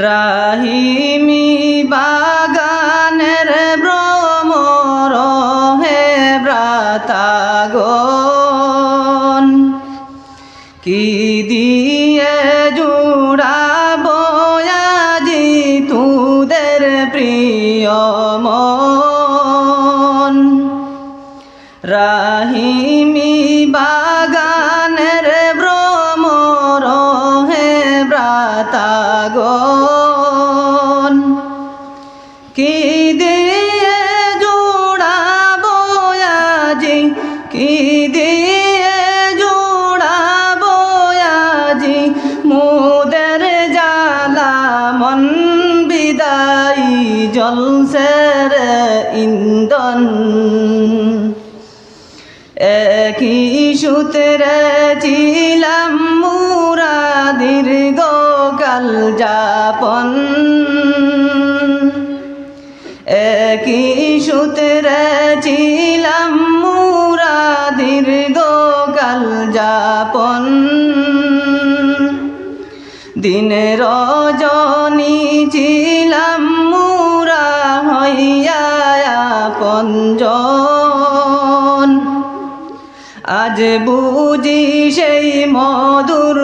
রাহিমি বাগানের ভ্রমর হে ব্রাতাগন কি দিয়ে জুড়াবো ব্রাতাগন কি দিয়ে জোড়াবো আজি? কি দিয়ে জোড়াবো আজি? মোদের জালা মন বিদায়ী, জলসের ইন্দন একই সূত্রে যাপন। একই সূত্রে ছিলাম মুরা দীর্ঘকাল যাপন। দিনে রজনী ছিলাম মুরা হইয়া পঞ্জন আজ বুঝি সেই মধুর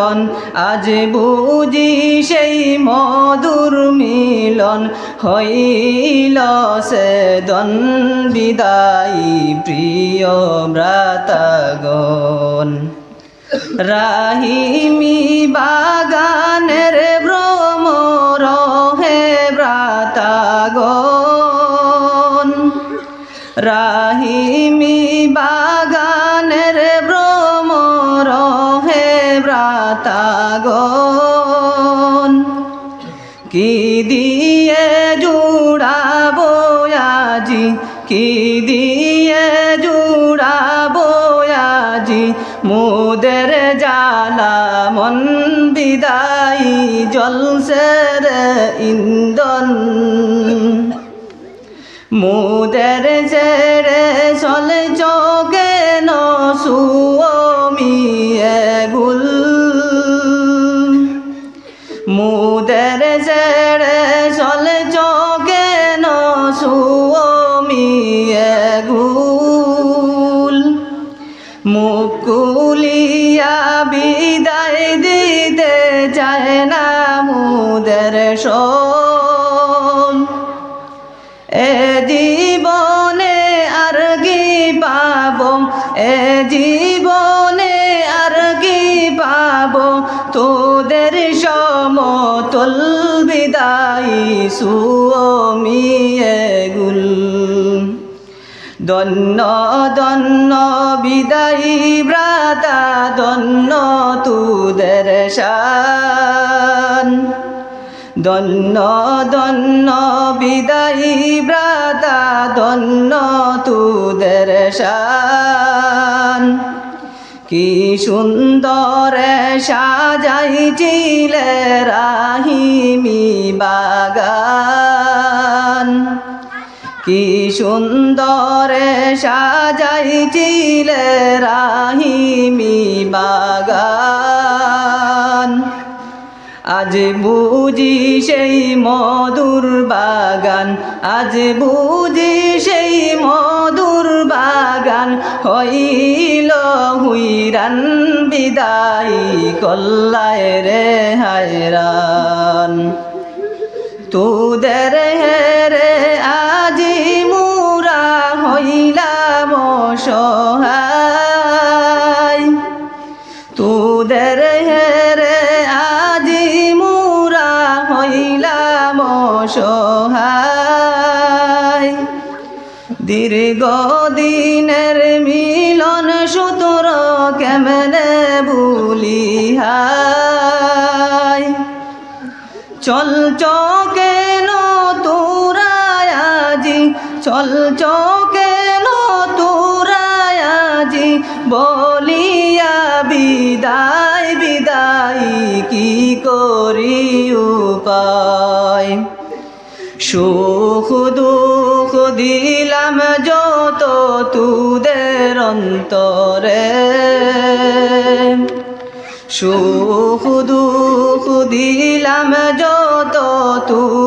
মিলন, আজ বুঝি সেই মধুর মিলন হইল সে দন বিদায়ী প্রিয় ব্রাতাগণ রাহিমি বাগানের ভ্রমর হে ব্রাতাগণ রাহিমি কি দিয়ে জুড়াবো আজি মোদের জালা মন বিদায়ী জলসের ইন্দন শোন। এ জীবনে আর কি পাব? এ জীবনে আর কি পাব? তোদের সমতল বিদায়ী সুমিয়ে গুল। দন্ন দন্ন বিদায়ী ব্রাতা দন্ন তুদের শান। দন্ন দন্ন, বিদায়ী ব্রাতা দন্ন তুদের শান। কি সুন্দর সাজাইছিলে রাহিমি বাগান। কি সুন্দর সাজাইছিলে রাহিমি বাগান। আজ বুঝি সেই মধুর বাগান, আজ বুঝি সেই মধুর বাগান। হইল হুইরান, বিদায় কল্লায় রে হায়রান। তুদের হেরে আজি দীর্ঘ দিনের মিলন সুতর কেমনে ভুলি হায় চল কেন তোরায়াজি চল কেন তোরায়াজি বলিয়া বিদায় বিদায় কি করি উপায়? সুখ দুঃখ দিলাম যত তুদের অন্তরে। সুখ দুঃখ দিলাম যত তুদের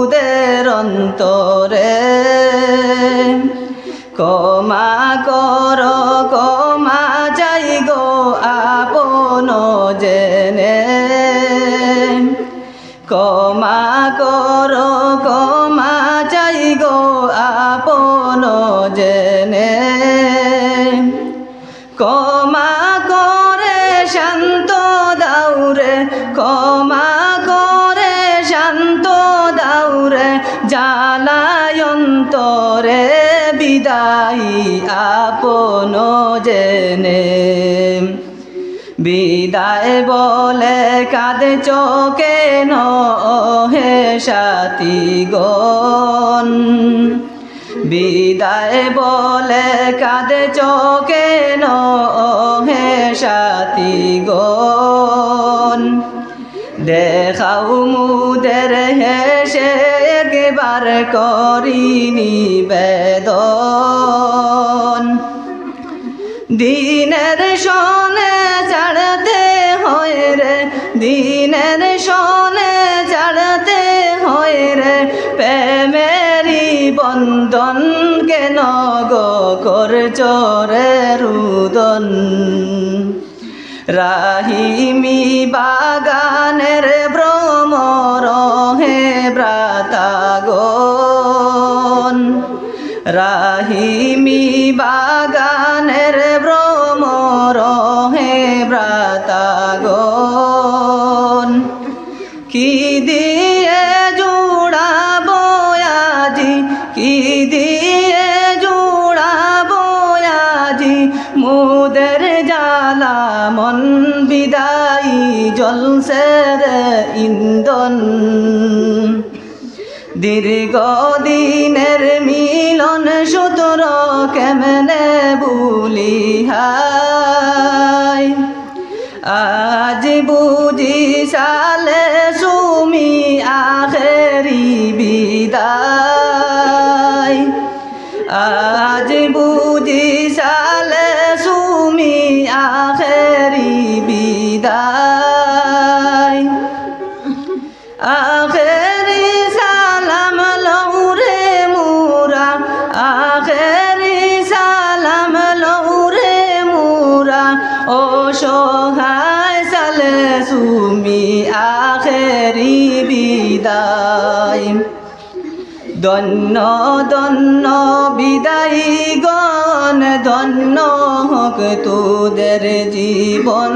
আপন জেনে। বিদায় বলে কাঁদে চোখে হে সাথী গন বিদায় বলে কাঁদে চোখে হে সাথী গন দেখাও মুদের হেসে একবার করিনি বেদন। দিনের সনে চড়তে হয় রে, দিনের সনে চড়তে হয় রে প্রেমেরি বন্ধন কেন গো করছ রে রুদন? রাহিমি বাগানের ভ্রমর হে ব্রাতাগন রাহিমি বাগানের মুদের জালা মন বিদায়ী জলসের ইন্দন। দীর্ঘদিনের মিলন সুতর কেমনে বুলি হায় আজ বুঝি সালে সুমি আখেরি বিদায়। ধন্য ধন্য বিদায়ী গণ, ধন্য হোক তোদের জীবন।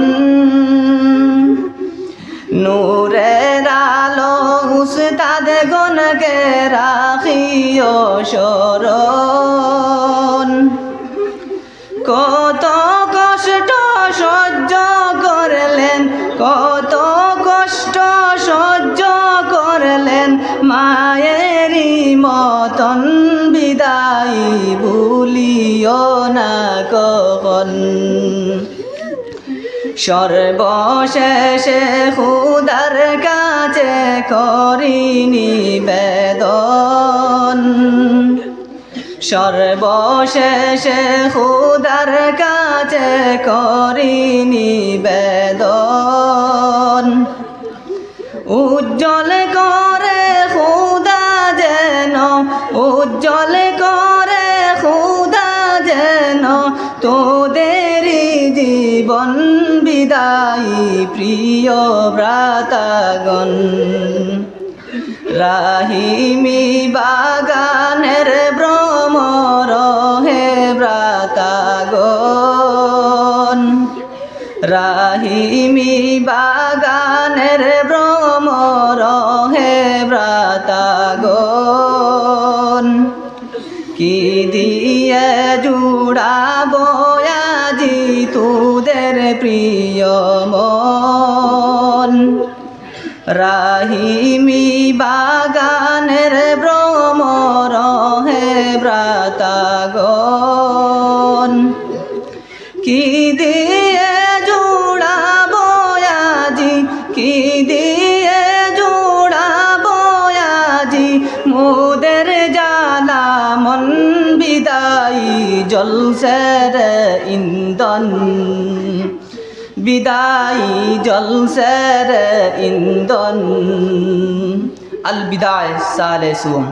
নূরের আলো উস্তাদ গণকে রাখিও শরণ কত কষ্ট মতন বিদায় ভুলিও না কখন। সর্বশেষে খুদার কাছে করিনি বেদন। সর্বশেষে খুদার কাছে করিনি বেদন। উজ্জ্বল করে তোদেরই জীবন বিদায়ী প্রিয় ভ্রাতাগণ। রাহিমি বাগানের ভ্রমর হে ভ্রাতাগণ। রাহিমি বাগানের ভ্রমর প্রিয় রাহিমি বাগানের ভ্রমর হে ভ্রাতাগণ। কি দিয়ে জোড়াবো আজি? কি দিয়ে জোড়াবো আজি? মোদের জালা মন বিদায়ী জলসের ইন্দন বিদায়ী জলসের ইন্দন আল বিদায় সালে সুম